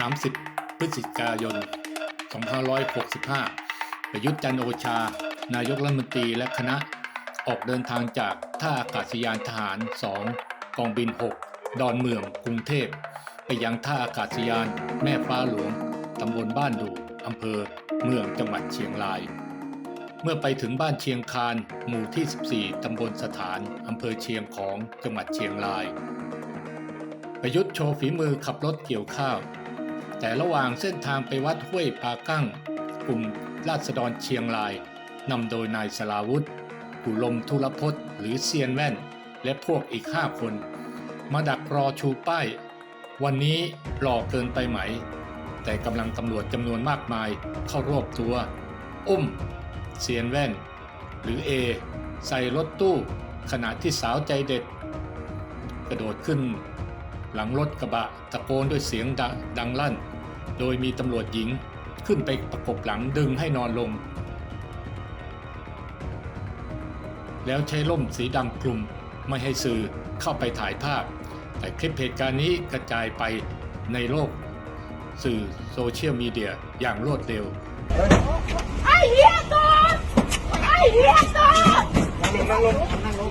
30 พฤศจิกายน 2565 ประยุทธ์จันโอชา นายกรัฐมนตรีและคณะออกเดินทางจากท่าอากาศยานทหาร 2 กองบิน 6 ดอนเมืองกรุงเทพ ไปยังท่าอากาศยานแม่ฟ้าหลวง ตำบลบ้านดูอำเภอเมืองจังหวัดเชียงราย เมื่อไปถึงบ้านเชียงคาน หมู่ที่ 14 ตำบลสถาน อำเภอเชียงของจังหวัดเชียงราย ประยุทธ์โชว์ฝีมือขับรถเกี่ยวข้าว แต่ระหว่างเส้นทางไปวัดห้วยปากั้ง กลุ่มราษฎรเชียงรายนำโดยนายสลาวุธกุลมทุรพจน์หรือเซียนแว่น และพวกอีกห้าคน มาดักรอชูป้าย วันนี้หล่อเกินไปไหม แต่กำลังตำรวจจำนวนมากมายเข้ารวบตัว อุ้ม เซียนแว่น หรือเอ ใส่รถตู้ ขณะที่สาวใจเด็ด กระโดดขึ้น หลังรถกระบะตะโกนด้วยเสียงดงดังลั่น โดยมีตำรวจหญิงขึ้นไปประกบหลังดึงให้นอนลง แล้วใช้ล่มสีดำคลุมไม่ให้สื่อเข้าไปถ่ายภาพ แต่คลิปเหตุการณ์นี้กระจายไปในโลก สื่อโซเชียลมีเดียอย่างรวดเร็วไอ้เหี้ยก่อนไอ้เหี้ยก่อนนั่งลงนั่งลง